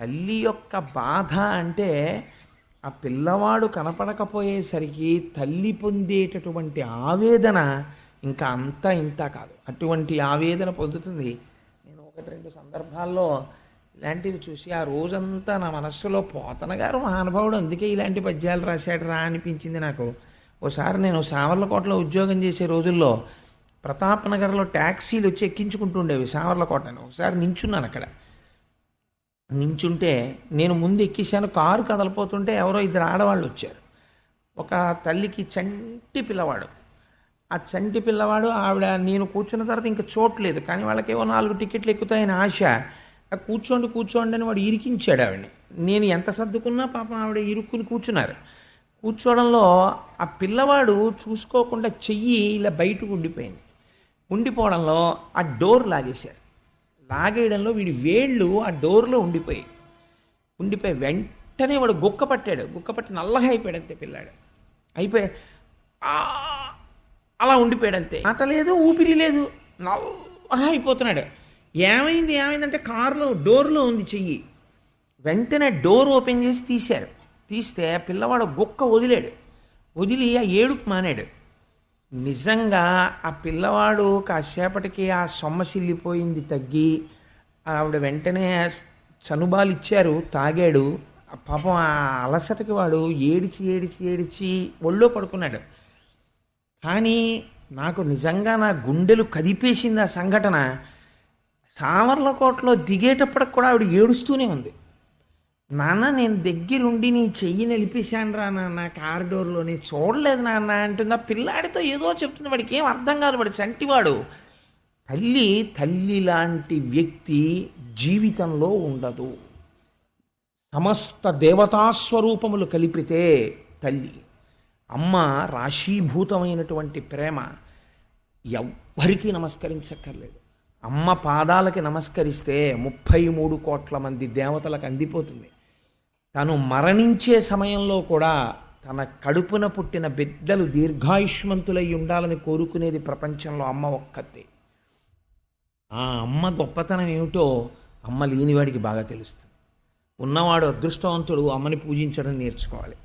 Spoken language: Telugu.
తల్లి యొక్క బాధ అంటే ఆ పిల్లవాడు కనపడకపోయేసరికి తల్లి పొందేటటువంటి ఆవేదన ఇంకా అంత ఇంత కాదు. అటువంటి ఆవేదన పొందుతుంది. నేను ఒకటి రెండు సందర్భాల్లో ఇలాంటివి చూసి ఆ రోజంతా నా మనస్సులో పోతన గారు మహానుభావుడు అందుకే ఇలాంటి పద్యాలు రాశాడు రా అనిపించింది నాకు. ఓసారి నేను సావర్లకోటలో ఉద్యోగం చేసే రోజుల్లో ప్రతాప్ నగర్లో ట్యాక్సీలు వచ్చి ఎక్కించుకుంటూ ఉండేవి సావర్లకోటని. ఒకసారి నించున్నాను అక్కడ. నించుంటే నేను ముందు ఎక్కిశాను కారు కదలిపోతుంటే ఎవరో ఇద్దరు ఆడవాళ్ళు వచ్చారు. ఒక తల్లికి చంటి పిల్లవాడు. ఆ చంటి పిల్లవాడు ఆవిడ నేను కూర్చున్న తర్వాత ఇంకా చోట్లేదు కానీ వాళ్ళకేవో నాలుగు టికెట్లు ఎక్కుతాయని ఆశ. కూర్చోండి కూర్చోండి అని వాడు ఇరికించాడు ఆవిడని. నేను ఎంత సర్దుకున్నా పాపం ఆవిడ ఇరుక్కుని కూర్చున్నారు. కూర్చోవడంలో ఆ పిల్లవాడు చూసుకోకుండా చెయ్యి ఇలా బయటకు ఉండిపోయింది. ఉండిపోవడంలో ఆ డోర్ లాగేశారు. లాగేయడంలో వీడి వేళ్ళు ఆ డోర్లో ఉండిపోయి ఉండిపోయి వెంటనే వాడు గుక్క పట్టాడు. గుక్క పట్టి నల్లగా అయిపోయాడు అంతే పిల్లాడు. అయిపోయి అలా ఉండిపోయాడు అంతే మాట లేదు ఊపిరి లేదు నల్లగా అయిపోతున్నాడు. ఏమైంది ఏమైందంటే కారులో డోర్లో ఉంది చెయ్యి. వెంటనే డోర్ ఓపెన్ చేసి తీశారు. తీస్తే పిల్లవాడు గుక్క వదిలాడు. వదిలి ఆ ఏడుపు మానాడు. నిజంగా ఆ పిల్లవాడు కాసేపటికి ఆ సొమ్మసిల్లిపోయింది తగ్గి ఆవిడ వెంటనే చనుబాలు ఇచ్చారు తాగాడు. పాపం ఆ అలసటకి వాడు ఏడిచి ఏడిచి ఏడిచి ఒళ్ళో పడుకున్నాడు. కానీ నాకు నిజంగా నా గుండెలు కదిపేసింది ఆ సంఘటన. సామర్లకోటలో దిగేటప్పటికి కూడా ఆవిడ ఏడుస్తూనే ఉంది. నాన్న నేను దగ్గరుండి నీ చెయ్యి నిలిపేశాను రా నాన్న కారిడోర్లో నేను చూడలేదు నాన్న అంటుంది. ఆ పిల్లాడితో ఏదో చెప్తుంది. వాడికి ఏం అర్థం కాదు. వాడు చంటివాడు. తల్లి తల్లి లాంటి వ్యక్తి జీవితంలో ఉండదు. సమస్త దేవతాస్వరూపములు కలిపితే తల్లి. అమ్మ రాశీభూతమైనటువంటి ప్రేమ ఎవ్వరికీ నమస్కరించక్కర్లేదు. అమ్మ పాదాలకి నమస్కరిస్తే ముప్పై మూడు కోట్ల మంది దేవతలకు అందిపోతుంది. తను మరణించే సమయంలో కూడా తన కడుపున పుట్టిన బిడ్డలు దీర్ఘాయుష్మంతులై ఉండాలని కోరుకునేది ప్రపంచంలో అమ్మ ఒక్కతే. ఆ అమ్మ గొప్పతనం ఏమిటో అమ్మ లేనివాడికి బాగా తెలుస్తుంది. ఉన్నవాడు అదృష్టవంతుడు అమ్మని పూజించడం నేర్చుకోవాలి.